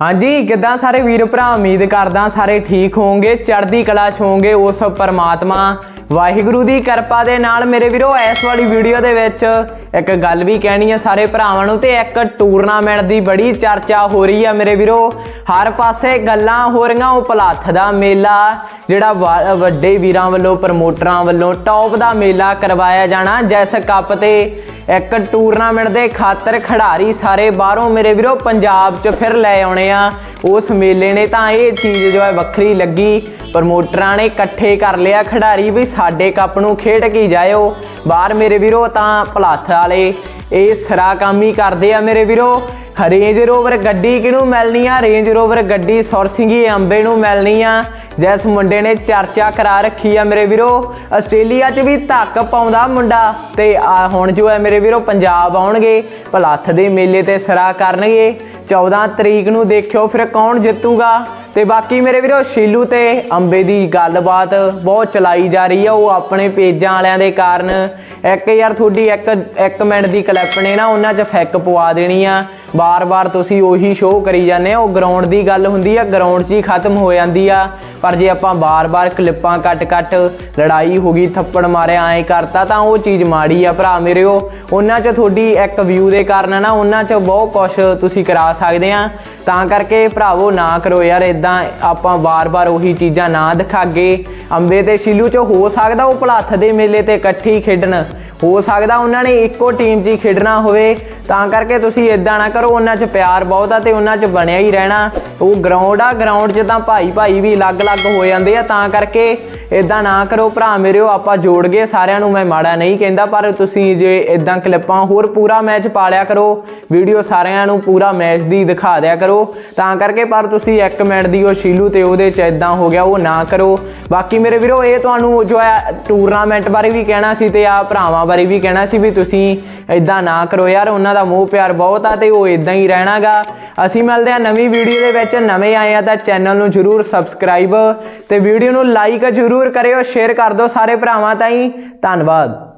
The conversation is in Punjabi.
ਹਾਂਜੀ, ਕਿੱਦਾਂ ਸਾਰੇ ਵੀਰ ਭਰਾ? ਉਮੀਦ ਕਰਦਾ ਸਾਰੇ ਠੀਕ ਹੋਵੋਗੇ, ਚੜ੍ਹਦੀ ਕਲਾ 'ਚ ਹੋਵੋਗੇ ਉਸ ਪਰਮਾਤਮਾ। ਵਾਹਿਗੁਰੂ ਦੀ ਕਿਰਪਾ ਦੇ ਨਾਲ ਮੇਰੇ ਵੀਰੋ, ਇਸ ਵਾਲੀ ਵੀਡੀਓ ਦੇ ਵਿੱਚ ਇੱਕ ਗੱਲ ਵੀ ਕਹਿਣੀ ਹੈ ਸਾਰੇ ਭਰਾਵਾਂ ਨੂੰ ਤੇ ਇੱਕ ਟੂਰਨਾਮੈਂਟ ਦੀ ਬੜੀ ਚਰਚਾ ਹੋ ਰਹੀ ਹੈ ਮੇਰੇ ਵੀਰੋ। ਹਰ ਪਾਸੇ ਗੱਲਾਂ ਹੋ ਰਹੀਆਂ ਉਹ ਭਲੱਥ ਦਾ ਮੇਲਾ। ਜਿਹੜਾ ਵਾ- ਵੱਡੇ ਵੀਰਾਂ ਵੱਲੋਂ, ਪ੍ਰਮੋਟਰਾਂ ਵੱਲੋਂ ਟੌਪ ਦਾ ਮੇਲਾ ਕਰਵਾਇਆ ਜਾਣਾ। ਜਿਸ ਕੱਪ ਤੇ ਇੱਕ ਟੂਰਨਾਮੈਂਟ ਦੇ ਖਾਤਰ ਖਿਡਾਰੀ ਸਾਰੇ ਬਾਹਰੋਂ ਮੇਰੇ ਵੀਰੋ ਪੰਜਾਬ 'ਚ ਫਿਰ ਲੈ ਆਉਣੇ ਆ। ਉਸ ਮੇਲੇ ਨੇ ਤਾਂ ਇਹ ਚੀਜ਼ ਜੋ ਹੈ ਵੱਖਰੀ ਲੱਗੀ। ਪ੍ਰਮੋਟਰਾਂ ਨੇ ਇਕੱਠੇ ਕਰ ਲਿਆ। ਖਿਡਾਰੀ ਵੀ ਸਾਡੇ ਕੱਪ ਨੂੰ ਖੇਡ ਕੇ ਜਾਇਓ। ਬਾਹਰ ਮੇਰੇ ਵੀਰੋ ਤਾਂ ਭਲਾਥ ਵਾਲੇ ਇਹ ਸਰਾ ਕੰਮ ਹੀ ਕਰਦੇ ਆ ਮੇਰੇ ਵੀਰੋ। ਰੇਂਜ ਰੋਵਰ ਗੱਡੀ ਕਿਹਨੂੰ ਮਿਲਣੀ ਆ? ਰੇਂਜ ਰੋਵਰ ਗੱਡੀ ਸੁਰਸਿੰਗੀ ਅੰਬੇ ਨੂੰ ਮਿਲਣੀ ਆ। ਜਿਸ ਮੁੰਡੇ ਨੇ ਚਰਚਾ ਕਰਾ ਰੱਖੀ ਆ ਮੇਰੇ ਵੀਰੋ। ਆਸਟ੍ਰੇਲੀਆ 'ਚ ਵੀ ਧੱਕ ਪਾਉਂਦਾ ਮੁੰਡਾ ਤੇ ਆ ਹੁਣ ਜੋ ਹੈ ਮੇਰੇ ਵੀਰੋ ਪੰਜਾਬ ਆਉਣਗੇ। ਭਲੱਥ ਦੇ ਮੇਲੇ ਤੇ ਸਰਾ ਕਰਨਗੇ। 14 ਤਰੀਕ ਨੂੰ ਦੇਖਿਓ ਫਿਰ ਕੌਣ ਜਿੱਤੂਗਾ। ਤੇ ਬਾਕੀ ਮੇਰੇ ਵੀਰੋ ਸ਼ੀਲੂ ਤੇ ਅੰਬੇ ਦੀ ਗੱਲਬਾਤ ਬਹੁਤ ਚਲਾਈ ਜਾ ਰਹੀ ਆ। ਉਹ ਆਪਣੇ ਪੇਜਾਂ ਵਾਲਿਆਂ ਦੇ ਕਾਰਨ। ਇੱਕ ਯਾਰ ਤੁਹਾਡੀ ਇੱਕ ਇੱਕ ਮਿੰਟ ਦੀ ਕਲਿੱਪ ਨੇ ਨਾ, ਉਹਨਾਂ 'ਚ ਫੈਕ ਪਵਾ ਦੇਣੀ ਆ। ਬਾਰ-ਬਾਰ ਤੁਸੀਂ ਉਹੀ ਸ਼ੋਅ ਕਰੀ ਜਾਂਦੇ ਆ ਉਹ ਗਰਾਊਂਡ ਦੀ ਗੱਲ ਹੁੰਦੀ ਆ ਗਰਾਊਂਡ 'ਚ ਹੀ ਖਤਮ ਹੋ ਜਾਂਦੀ ਆ। ਪਰ ਜੇ ਆਪਾਂ ਬਾਰ-ਬਾਰ ਕਲਿੱਪਾਂ ਕੱਟ-ਕੱਟ ਲੜਾਈ ਹੋ ਗਈ, ਥੱਪੜ ਮਾਰਿਆ, ਐਂ ਕਰਤਾ, ਤਾਂ ਉਹ ਚੀਜ਼ ਮਾੜੀ ਆ ਭਰਾ ਮੇਰਿਓ ਉਹਨਾਂ 'ਚ ਤੁਹਾਡੀ ਇੱਕ ਵਿਊ ਦੇ ਕਾਰਨ ਨਾ, ਉਹਨਾਂ 'ਚ ਬਹੁਤ ਕੁਝ ਤੁਸੀਂ ਕਰਾ ਸਕਦੇ ਆ। ਤਾਂ ਕਰਕੇ ਭਰਾਵੋ, ਨਾ ਕਰੋ ਯਾਰ ਇਦਾਂ ਆਪਾਂ ਬਾਰ-ਬਾਰ ਉਹੀ ਚੀਜ਼ਾਂ ਨਾ ਦਿਖਾਗੇ। ਅੰਬੇ ਤੇ ਸ਼ੀਲੂ 'ਚ ਹੋ ਸਕਦਾ ਉਹ ਭਲਾਥ ਦੇ ਮੇਲੇ ਤੇ ਇਕੱਠੀ ਖੇਡਣ। ਹੋ ਸਕਦਾ ਉਹਨਾਂ ਨੇ ਇੱਕੋ ਟੀਮ 'ਚ ਹੀ ਖੇਡਣਾ ਹੋਵੇ। ਤਾਂ ਕਰਕੇ ਤੁਸੀਂ ਇਦਾਂ ਨਾ ਕਰੋ, ਉਹਨਾਂ 'ਚ ਪਿਆਰ ਬਹੁਤ ਆ ਤੇ ਉਹਨਾਂ 'ਚ ਬਣਿਆ ਹੀ ਰਹਿਣਾ। ਉਹ ਗਰਾਊਂਡ ਆ ਗਰਾਊਂਡ 'ਚ ਤਾਂ ਭਾਈ ਭਾਈ ਵੀ ਅਲੱਗ-ਅਲੱਗ ਹੋ ਜਾਂਦੇ ਆ, ਤਾਂ ਕਰਕੇ ਇਦਾਂ ਨਾ ਕਰੋ। ਭਰਾ ਮੇਰਿਓ ਆਪਾਂ ਜੋੜ ਗਏ, ਸਾਰਿਆਂ ਨੂੰ ਮੈਂ ਮਾੜਾ ਨਹੀਂ ਕਹਿੰਦਾ, ਪਰ ਤੁਸੀਂ ਜੇ ਇਦਾਂ ਕਲਿੱਪਾਂ ਹੋਰ ਪੂਰਾ ਮੈਚ ਪਾ ਲਿਆ ਕਰੋ ਵੀਡੀਓ ਸਾਰਿਆਂ ਨੂੰ ਪੂਰਾ ਮੈਚ ਦੀ ਦਿਖਾ ਦਿਆ ਕਰੋ। ਤਾਂ ਕਰਕੇ ਪਰ ਤੁਸੀਂ ਇੱਕ ਮਿੰਟ ਦੀ ਉਹ ਸ਼ੀਲੂ ਤੇ ਉਹਦੇ 'ਚ ਇਦਾਂ ਹੋ ਗਿਆ, ਉਹ ਨਾ ਕਰੋ। ਬਾਕੀ ਮੇਰੇ ਵੀਰੋ, ਇਹ ਤੁਹਾਨੂੰ ਜੋ ਹੈ ਟੂਰਨਾਮੈਂਟ ਬਾਰੇ ਵੀ ਕਹਿਣਾ ਸੀ ਤੇ ਆ ਭਰਾਵਾਂ ਬਾਰੇ ਵੀ ਕਹਿਣਾ ਸੀ ਵੀ ਤੁਸੀਂ ਇਦਾਂ ਨਾ ਕਰੋ ਯਾਰ, ਉਹਨਾਂ ਦਾ ਮੋਹ ਪਿਆਰ ਬਹੁਤ ਆ ਤੇ ਉਹ ਇਦਾਂ ਹੀ ਰਹਿਣਾਗਾ। ਅਸੀਂ ਮਿਲਦੇ ਆ ਨਵੀਂ ਵੀਡੀਓ ਦੇ ਵਿੱਚ। ਨਵੇਂ ਆਏ ਆ ਤਾਂ ਚੈਨਲ ਨੂੰ ਜਰੂਰ ਸਬਸਕ੍ਰਾਈਬ ਤੇ ਵੀਡੀਓ ਨੂੰ ਲਾਈਕ ਜਰੂਰ ਕਰਿਓ, ਸ਼ੇਅਰ ਕਰ ਦਿਓ ਸਾਰੇ ਭਰਾਵਾਂ ਤਾਈਂ। ਧੰਨਵਾਦ।